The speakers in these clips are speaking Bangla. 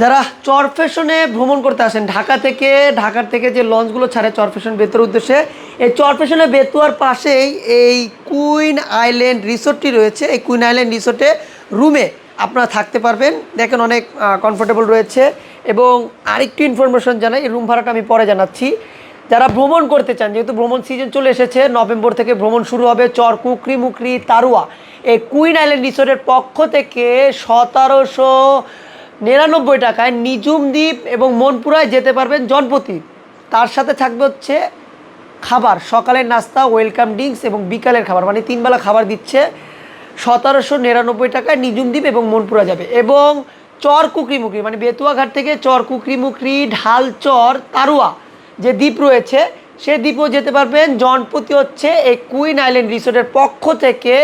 যারা চর চরফেশনে ভ্রমণ করতে আসেন। ঢাকা থেকে, ঢাকার থেকে যে লঞ্চগুলো ছাড়ে চরফেশন বেতুয়ার উদ্দেশ্যে, এই চরফেশনে বেতুয়ার পাশেই এই কুইন আইল্যান্ড রিসোর্টটি রয়েছে। এই কুইন আইল্যান্ড রিসোর্টে রুমে আপনারা থাকতে পারবেন। দেখেন অনেক কমফোর্টেবল রয়েছে। এবং আরেকটু ইনফরমেশন জানাই, এই রুম ভাড়াটা আমি পরে জানাচ্ছি। যারা ভ্রমণ করতে চান, যেহেতু ভ্রমণ সিজন চলে এসেছে, নভেম্বর থেকে ভ্রমণ শুরু হবে চর, কুকরি মুকরি, তারুয়া। এই কুইন আইল্যান্ড রিসোর্টের পক্ষ থেকে সতেরোশো নিরানব্বই টাকায় নিজুম দ্বীপ এবং মনপুরায় যেতে পারবেন জনপতি। তার সাথে থাকবে হচ্ছে খাবার, সকালের নাস্তা, ওয়েলকাম ড্রিঙ্কস এবং বিকালের খাবার। মানে তিনবেলা খাবার দিচ্ছে। সতেরোশো নিরানব্বই টাকায় নিজুম দ্বীপ এবং মনপুরা যাবে। এবং চর কুকরি মুকরি মানে বেতুয়াঘাট থেকে চর কুকরি মুকরি ঢালচর, তারুয়া যে দ্বীপ রয়েছে, সে দ্বীপও যেতে পারবেন। জনপতি হচ্ছে এই কুইন আইল্যান্ড রিসোর্টের পক্ষ থেকে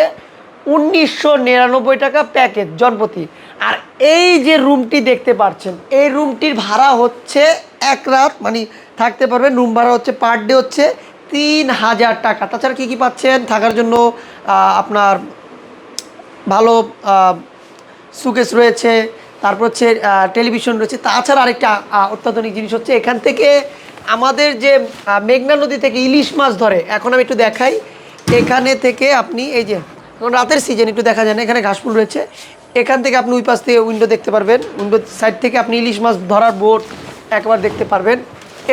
উনিশশো নিরানব্বই টাকা প্যাকেজ জনপতি আর এই যে রুমটি দেখতে পাচ্ছেন, এই রুমটির ভাড়া হচ্ছে এক রাত মানে থাকতে পারবেন, রুম ভাড়া হচ্ছে পার ডে হচ্ছে তিন হাজার টাকা। তাছাড়া কী কী পাচ্ছেন? থাকার জন্য আপনার ভালো সুকেস রয়েছে, তারপর হচ্ছে টেলিভিশন রয়েছে। তাছাড়া আরেকটা অত্যাধুনিক জিনিস হচ্ছে এখান থেকে আমাদের যে মেঘনা নদী থেকে ইলিশ মাছ ধরে, এখন আমি একটু দেখাই। এখানে থেকে আপনি, এই যে এখন রাতের সিজন একটু দেখা যায় না, এখানে ঘাসফুল রয়েছে। এখান থেকে আপনি ওই পাশ থেকে উইন্ডো দেখতে পারবেন। উইন্ডো সাইড থেকে আপনি ইলিশ মাছ ধরার বোট একবার দেখতে পারবেন।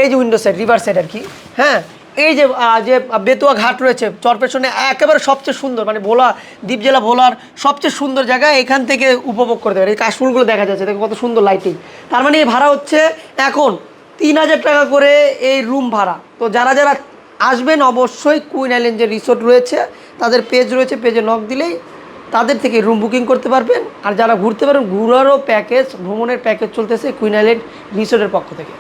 এই যে উইন্ডো সাইড রিভার সাইড আর কি হ্যাঁ? এই যে যে বেতুয়া ঘাট রয়েছে চরপেশনে একেবারে সবচেয়ে সুন্দর মানে ভোলা, দ্বীপ জেলা ভোলার সবচেয়ে সুন্দর জায়গা এখান থেকে উপভোগ করতে পারে এই কাশফুলগুলো দেখা যাচ্ছে দেখো কত সুন্দর লাইটিং তার মানে এই ভাড়া হচ্ছে এখন তিন হাজার টাকা করে এই রুম ভাড়া। তো যারা যারা আসবেন, অবশ্যই কুইন আইল্যান্ড যে রিসোর্ট রয়েছে তাদের পেজ রয়েছে পেজে নক দিলেই তাদের থেকে রুম বুকিং করতে পারবেন। আর যারা ঘুরতে পারেন ঘুরারও প্যাকেজ ভ্রমণের প্যাকেজ চলতেছে কুইন আইল্যান্ড রিসোর্টের পক্ষ থেকে।